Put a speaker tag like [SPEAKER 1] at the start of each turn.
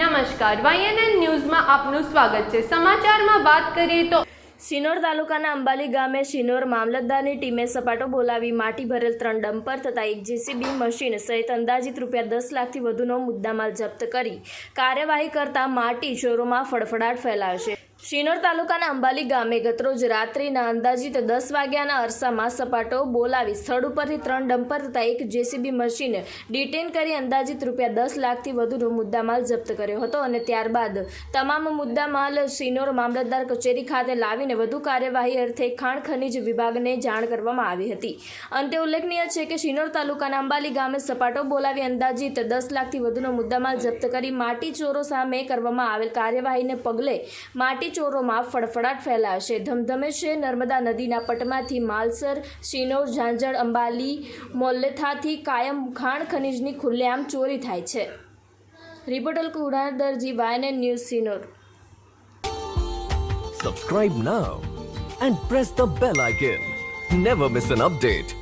[SPEAKER 1] નમસ્કાર વાયએનએન ન્યૂઝમાં આપનું સ્વાગત છે. સમાચારમાં વાત કરીએ તો
[SPEAKER 2] સિનોર તાલુકાના અંબાલી ગામે સિનોર મામલતદારની ટીમે સપાટો બોલાવી માટી ભરેલ ત્રણ ડમ્પર તથા એક જેસીબી મશીન સહિત અંદાજિત રૂપિયા દસ લાખથી વધુનો મુદ્દામાલ જપ્ત કરી કાર્યવાહી કરતા માટી ચોરોમાં ફડફડાટ ફેલાયો છે. શિનોર તાલુકાના અંબાલી ગામે ગતરોજ રાત્રિના અંદાજિત દસ વાગ્યાના અરસામાં સપાટો બોલાવી સ્થળ ઉપરથી ત્રણ ડમ્પર તથા એક જેસીબી મશીન ડિટેન કરી અંદાજિત રૂપિયા દસ લાખથી વધુનો મુદ્દામાલ જપ્ત કર્યો હતો અને ત્યારબાદ તમામ મુદ્દામાલ શિનોર મામલતદાર કચેરી ખાતે લાવીને વધુ કાર્યવાહી અર્થે ખાણ ખનીજ વિભાગને જાણ કરવામાં આવી હતી. અંતે ઉલ્લેખનીય છે કે શિનોર તાલુકાના અંબાલી ગામે સપાટો બોલાવી અંદાજિત દસ લાખથી વધુનો મુદ્દામાલ જપ્ત કરી માટી ચોરો સામે કરવામાં આવેલ કાર્યવાહીને પગલે માટી ચોરોમાં ફડફડાટ ફેલાશે. ધમધમે છે નર્મદા નદીના પટમાંથી માલસર, શિનોર, ઝાંઝર, અંબાલી, મોલ્લેથાથી કાયમ ખાણ ખનીજની ખુલ્લેઆમ ચોરી થાય છે. રિપોર્ટર કુડાદરજી દરજી વાયન news Sinor
[SPEAKER 3] subscribe now and press the bell icon never miss an update.